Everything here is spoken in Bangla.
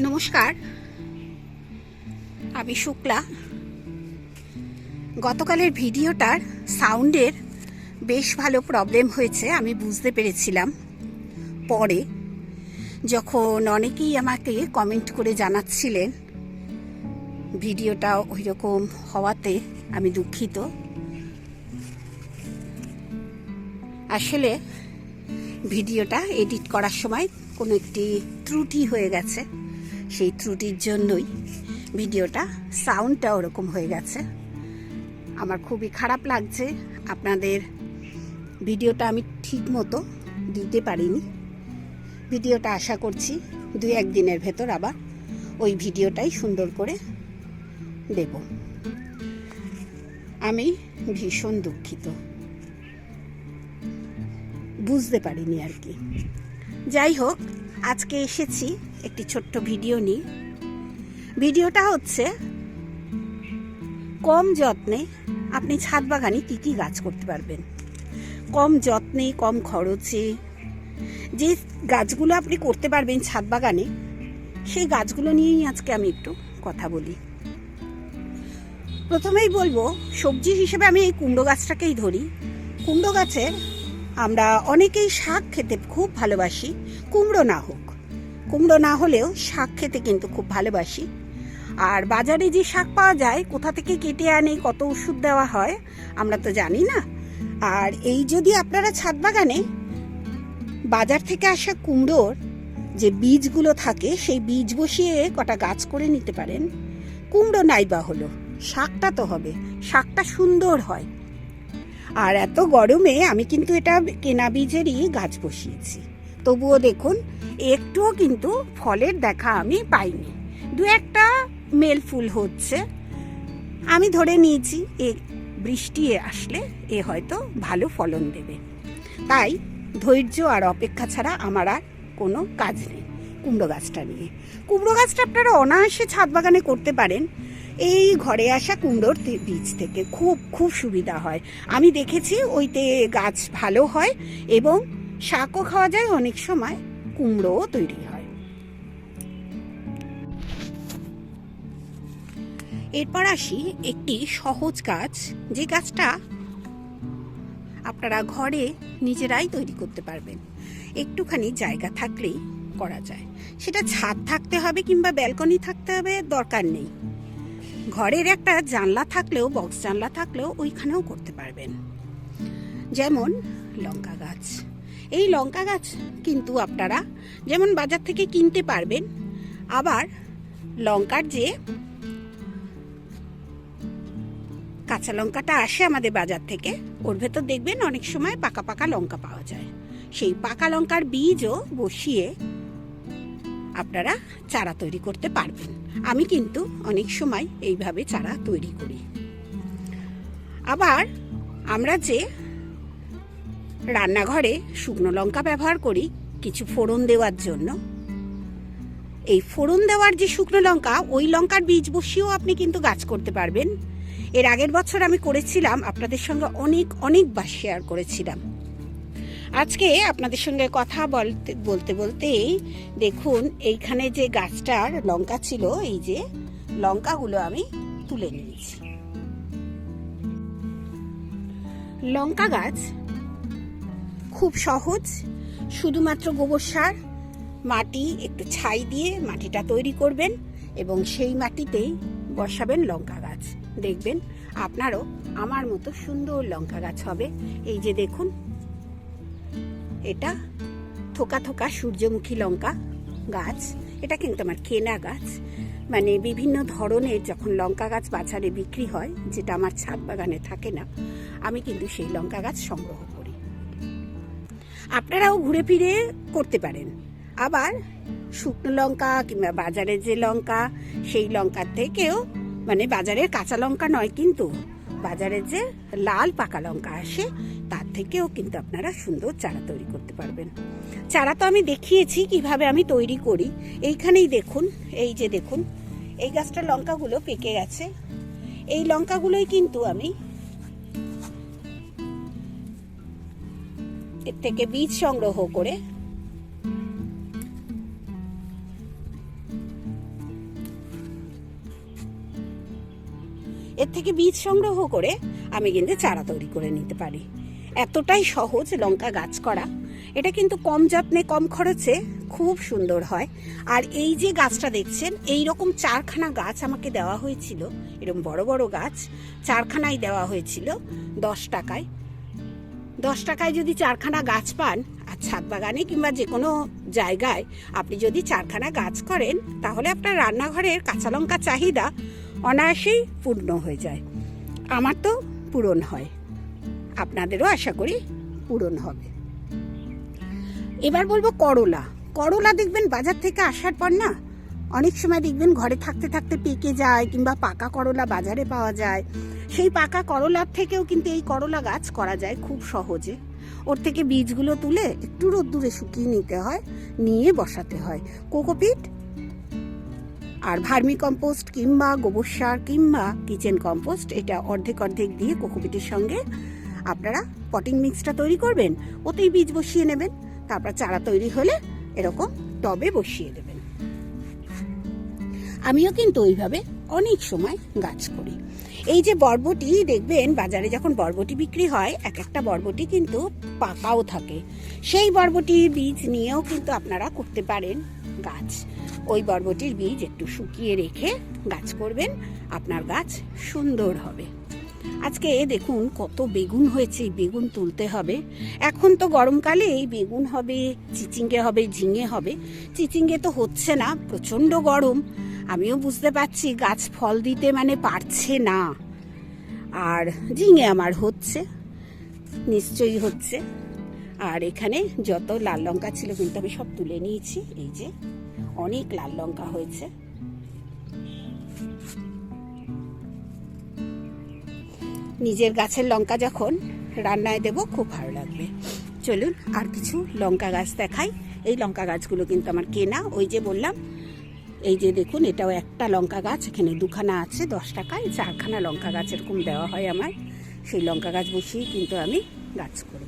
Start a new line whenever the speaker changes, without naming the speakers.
নমস্কার। আমি শুক্লা। গতকালের ভিডিওটার সাউন্ডের বেশ ভালো প্রবলেম হয়েছে, আমি বুঝতে পেরেছিলাম। পরে যখন অনেকেই আমাকে কমেন্ট করে জানাচ্ছিলেন, ভিডিওটা ওই রকম হওয়াতে আমি দুঃখিত। আসলে ভিডিওটা এডিট করার সময় কোনো একটি ত্রুটি হয়ে গেছে। সেই ত্রুটির জন্যই ভিডিওটা সাউন্ডটা ওরকম হয়ে গেছে। আমার খুবই খারাপ লাগছে। আপনাদের ভিডিওটা আমি ঠিক মতো দিতে পারিনি। ভিডিওটা আশা করছি দুই একদিনের ভেতর আবার ওই ভিডিওটাই সুন্দর করে দেব। আমি ভীষণ দুঃখিত। বুঝতে পারিনি আর কি। যাই হোক আজকে এসেছি একটি ছোট্ট ভিডিও নিয়ে। ভিডিওটা হচ্ছে, কম যত্নে আপনি ছাদ বাগানে কী কী গাছ করতে পারবেন? কম যত্নে, কম খরচে যে গাছগুলো আপনি করতে পারবেন ছাদ বাগানে, সেই গাছগুলো নিয়েই আজকে আমি একটু কথা বলি। প্রথমেই বলব, সবজি হিসেবে আমি এই কুমড়ো গাছটাকেই ধরি। কুমড়ো গাছের আমরা অনেকেই শাক খেতে খুব ভালোবাসি, কুমড়ো না হোক। কুমড়ো না হলেও শাক খেতে কিন্তু খুব ভালোবাসি। আর বাজারে যে শাক পাওয়া যায়, কোথা থেকে কেটে আনে, কত ওষুধ দেওয়া হয়, আমরা তো জানি না। আর এই যদি আপনারা ছাদ বাগানে বাজার থেকে আসা কুমড়োর যে বীজগুলো থাকে, সেই বীজ বসিয়ে কটা গাছ করে নিতে পারেন। কুমড়ো নাইবা হলো, শাকটা তো হবে, শাকটা সুন্দর হয়। আর এত গরমে আমি কিন্তু এটা কেনা বীজেরই গাছ বসিয়েছি। তবুও দেখুন, একটুও কিন্তু ফলের দেখা আমি পাইনি। দু একটা মেল ফুল হচ্ছে। আমি ধরে নিয়েছি, এ বৃষ্টি আসলে এ হয়তো ভালো ফলন দেবে। তাই ধৈর্য আর অপেক্ষা ছাড়া আমার আর কোনো কাজ নেই কুমড়ো গাছটা নিয়ে। কুমড়ো গাছটা আপনারা অনায়াসে ছাদ বাগানে করতে পারেন। এই ঘরে আসা কুমড়োর বীজ থেকে খুব খুব সুবিধা হয়। আমি দেখেছি ওইতে গাছ ভালো হয় এবং শাকও খাওয়া যায়, অনেক সময় কুমড়োও তৈরি হয়। এরপর আসি একটি সহজ গাছ যে গাছটা আপনারা ঘরে নিজেরাই তৈরি করতে পারবেন। একটুখানি জায়গা থাকলেই করা যায়। সেটা ছাদ থাকতে হবে কিংবা ব্যালকনি থাকতে হবে, দরকার নেই। ঘরের একটা জানলা থাকলেও বক্স জানলা থাকলেও ওইখানেও করতে পারবেন। যেমন লঙ্কা গাছ। এই লঙ্কা গাছ কিন্তু আপনারা যেমন বাজার থেকে কিনতে পারবেন, আবার লঙ্কার যে কাঁচা লঙ্কাটা আসে আমাদের বাজার থেকে, ওর ভেতর দেখবেন অনেক সময় পাকা পাকা লঙ্কা পাওয়া যায়। সেই পাকা লঙ্কার বীজও বসিয়ে আপনারা চারা তৈরি করতে পারবেন। আমি কিন্তু অনেক সময় এইভাবে চারা তৈরি করি। আবার আমরা যে রান্নাঘরে শুকনো লঙ্কা ব্যবহার করি, কিছু ফোড়ন দেওয়ার জন্য। এই ফোড়ন দেওয়ার যে শুকনো লঙ্কা, ওই লঙ্কার বীজ বসিয়েও আপনি কিন্তু গাছ করতে পারবেন। এর আগের বছর আমি করেছিলাম, আপনাদের সঙ্গে অনেক, অনেকবার শেয়ার করেছিলাম। আজকে আপনাদের সঙ্গে কথা বলতে বলতে বলতেই দেখুন, এইখানে যে গাছটার লঙ্কা ছিল, এই যে লঙ্কাগুলো আমি তুলে নিয়েছি। লঙ্কা গাছ খুব সহজ, শুধুমাত্র গোবর সার, মাটি একটু ছাই দিয়ে মাটিটা তৈরি করবেন এবং সেই মাটিতেই বসাবেন লঙ্কা গাছ। দেখবেন আপনারও আমার মতো সুন্দর লঙ্কা গাছ হবে। এই যে দেখুন এটা থোকা থোকা সূর্যমুখী লঙ্কা গাছ, এটা কিন্তু আমার কেনা গাছ। মানে বিভিন্ন ধরনের যখন লঙ্কা গাছ বাজারে বিক্রি হয়, যেটা আমার ছাদ বাগানে থাকে না, আমি কিন্তু সেই লঙ্কা গাছ সংগ্রহ করি। আপনারাও ঘুরে ফিরে করতে পারেন। আবার শুকনো লঙ্কা কিংবা বাজারের যে লঙ্কা, সেই লঙ্কার থেকেও মানে বাজারের কাঁচা লঙ্কা নয় কিন্তু বাজারের যে লাল পাকা লঙ্কা আসে, তার থেকেও কিন্তু আপনারা সুন্দর চারা তৈরি করতে পারবেন। চারা তো আমি দেখিয়েছি কীভাবে আমি তৈরি করি। এইখানেই দেখুন, এই যে দেখুন, এই গাছটার লঙ্কাগুলো পেকে গেছে। এই লঙ্কাগুলোই কিন্তু আমি এর থেকে বীজ সংগ্রহ করে থেকে বীজ সংগ্রহ করে আমি কিন্তু চারা তৈরি করে নিতে পারি। এতটাই সহজ লঙ্কা গাছ করা। এটা কিন্তু কম যত্নে, কম খরচে খুব সুন্দর হয়। আর এই যে গাছটা দেখছেন এই রকম চারখানা গাছ আমাকে দেওয়া হয়েছিল এরকম বড় বড় গাছ, চারখানাই দেওয়া হয়েছিল দশ টাকায়। দশ টাকায় যদি চারখানা গাছ পান, আর ছাদ বাগানে কিংবা যে কোনো জায়গায় আপনি যদি চারখানা গাছ করেন, তাহলে আপনার রান্নাঘরের কাঁচা লঙ্কা চাহিদা অনায়াসেই পূর্ণ হয়ে যায়। আমার তো পূরণ হয়। আপনাদেরও আশা করি পূরণ হবে। এবার বলব করলা। করলা দেখবেন বাজার থেকে আসার পর না, অনেক সময় দেখবেন ঘরে থাকতে থাকতে পেকে যায় কিংবা পাকা করলা বাজারে পাওয়া যায়। সেই পাকা করলার থেকেও কিন্তু এই করলা গাছ করা যায় খুব সহজে। ওর থেকে বীজগুলো তুলে একটু রোদ্দুরে শুকিয়ে নিতে হয়, নিয়ে বসাতে হয়। কোকোপিট আর ভার্মি কম্পোস্ট কিংবা গোবর সার কিংবা কিচেন কম্পোস্ট, এটা অর্ধেক অর্ধেক দিয়ে কোকোপিটের সঙ্গে আপনারা পটিং মিক্সটা তৈরি করবেন, ওতেই বীজ বসিয়ে নেবেন, তারপর চারা তৈরি হলে এরকম টবে বসিয়ে দেবেন। আমিও কিন্তু ওইভাবে অনেক সময় গাছ করি। এই যে বরবটি, দেখবেন বাজারে যখন বরবটি বিক্রি হয়, এক একটা বরবটি কিন্তু পাকাও থাকে। সেই বরবটির বীজ নিয়েও কিন্তু আপনারা করতে পারেন। গাছ। ওই বরবটির বীজ একটু শুকিয়ে রেখে গাছ করবেন, আপনার গাছ সুন্দর হবে। আজকে দেখুন কত বেগুন হয়েছে বেগুন তুলতে হবে। এখন তো গরমকালে এই বেগুন হবে, চিচিঙ্গে হবে, ঝিঙে হবে। চিচিঙ্গে তো হচ্ছে না, প্রচণ্ড গরম। আমিও বুঝতে পারছি গাছ ফল দিতে মানে পারছে না। আর ঝিঙে আমার হচ্ছে, নিশ্চয়ই হচ্ছে। আর এখানে যত লাল লঙ্কা ছিল কিন্তু আমি সব তুলে নিয়েছি, এই যে অনেক লাল লঙ্কা হয়েছে। নিজের গাছের লঙ্কা যখন রান্নায় দেব, খুব ভালো লাগবে। চলুন আর কিছু লঙ্কা গাছ দেখাই। এই লঙ্কা গাছগুলো কিন্তু আমার কেনা। ওই যে বললাম, এই যে দেখুন, এটাও একটা লঙ্কা গাছ, এখানে দুখানা আছে, দশ টাকায়, চারখানা লঙ্কা গাছ এরকম দেওয়া হয় আমার। সেই লঙ্কা গাছ বসিয়েই কিন্তু আমি গাছ করি